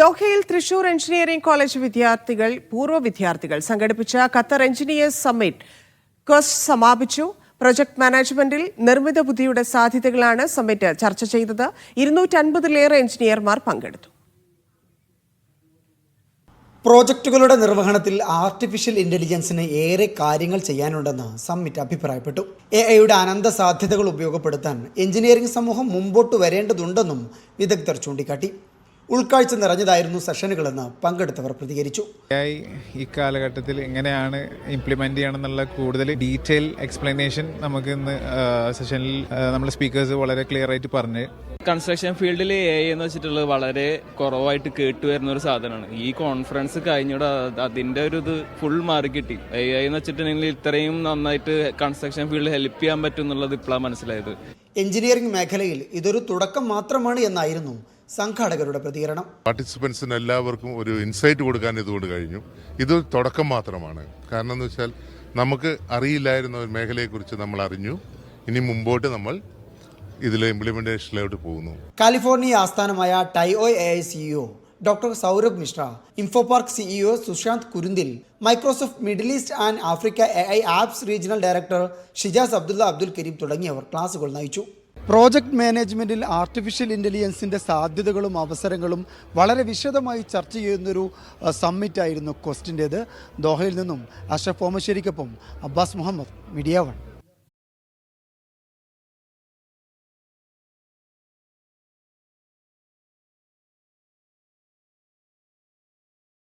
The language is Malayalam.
ദോഹയിൽ തൃശൂർ എഞ്ചിനീയറിംഗ് കോളേജ് വിദ്യാർത്ഥികൾ പൂർവ വിദ്യാർത്ഥികൾ സംഘടിപ്പിച്ച ഖത്തർ എഞ്ചിനീയേഴ്സ് സമ്മിറ്റ് ക്വസ്റ്റ് സമാപിച്ചു. പ്രൊജക്ട് മാനേജ്മെന്റിൽ നിർമ്മിത ബുദ്ധിയുടെ സാധ്യതകളാണ് സമ്മിറ്റ് ചർച്ച ചെയ്തത്. ഇരുന്നൂറ്റൻപതിലേറെ എഞ്ചിനീയർമാർ പങ്കെടുത്തു. പ്രോജക്റ്റുകളുടെ നിർവഹണത്തിൽ ആർട്ടിഫിഷ്യൽ ഇന്റലിജൻസിന് ഏറെ കാര്യങ്ങൾ ചെയ്യാനുണ്ടെന്ന് സമ്മിറ്റ് അഭിപ്രായപ്പെട്ടു. എ ഐയുടെ അനന്ത സാധ്യതകൾ ഉപയോഗപ്പെടുത്താൻ എഞ്ചിനീയറിംഗ് സമൂഹം മുമ്പോട്ട് വരേണ്ടതുണ്ടെന്നും വിദഗ്ധർ ചൂണ്ടിക്കാട്ടി. ഉൾക്കാഴ്ച നിറഞ്ഞതായിരുന്നു സെഷനുകളെന്ന് പങ്കെടുത്തവർ പ്രതികരിച്ചു. ഈ കാലഘട്ടത്തിൽ എങ്ങനെയാണ് ഇംപ്ലിമെന്റ് ചെയ്യണം എന്നുള്ള കൂടുതൽ ഡീറ്റെയിൽ എക്സ്പ്ലനേഷൻ നമുക്ക് ഇന്ന് സെഷനിൽ നമ്മുടെ സ്പീക്കേഴ്സ് വളരെ ക്ലിയർ ആയിട്ട് പറഞ്ഞു. കൺസ്ട്രക്ഷൻ ഫീൽഡിൽ എ ഐ എന്ന് വെച്ചിട്ടുള്ളത് വളരെ കുറവായിട്ട് കേട്ട് വരുന്ന ഒരു സാധനമാണ്. ഈ കോൺഫറൻസ് കഴിഞ്ഞൂടെ അതിന്റെ ഒരു ഇത് ഫുൾ മാറി കിട്ടി. എ ഐ എന്ന് വെച്ചിട്ടുണ്ടെങ്കിൽ ഇത്രയും നന്നായിട്ട് കൺസ്ട്രക്ഷൻ ഫീൽഡിൽ ഹെൽപ്പ് ചെയ്യാൻ പറ്റും എന്നുള്ളത് ഇപ്പോഴാണ് മനസ്സിലായത്. എഞ്ചിനീയറിംഗ് മേഖലയിൽ ഇതൊരു തുടക്കം മാത്രമാണ് എന്നായിരുന്നു സംഘാടകരുടെ പ്രതികരണം. പാർട്ടിസിപ്പൻസിന് എല്ലാവർക്കും ഒരു ഇൻസൈറ്റ് കൊടുക്കാൻ ഇതുകൊണ്ട് കഴിഞ്ഞു. ഇത് തുടക്കം മാത്രമാണ്. കാരണം എന്ന് വെച്ചാൽ നമുക്ക് അറിയില്ലായിരുന്ന ഒരു മേഖലയെക്കുറിച്ച് നമ്മൾ അറിഞ്ഞു. ഇനി മുമ്പോട്ട് നമ്മൾ ഇതിലെ ഇംപ്ലിമെന്റേഷനിലോട്ട് പോകുന്നു. കാലിഫോർണിയ ആസ്ഥാനമായ ടൈഒ A I CEO doctor Saurabh Mishra Infopark CEO Sushant Kurunthil Microsoft Middle East and Africa A I apps regional director Shijas Abdulla Abdul Kareem തുടങ്ങിയവർ ക്ലാസുകൾ നയിച്ചു. പ്രോജക്ട് മാനേജ്മെന്റിൽ ആർട്ടിഫിഷ്യൽ ഇന്റലിജൻസിന്റെ സാധ്യതകളും അവസരങ്ങളും വളരെ വിശദമായി ചർച്ച ചെയ്യുന്നൊരു സമ്മിറ്റ് ആയിരുന്നു ക്വസ്റ്റിന്റേത്. ദോഹയിൽ നിന്നും അഷഫ് ഓമശ്ശേരിക്കൊപ്പം അബ്ബാസ് മുഹമ്മദ് മീഡിയ വൺ.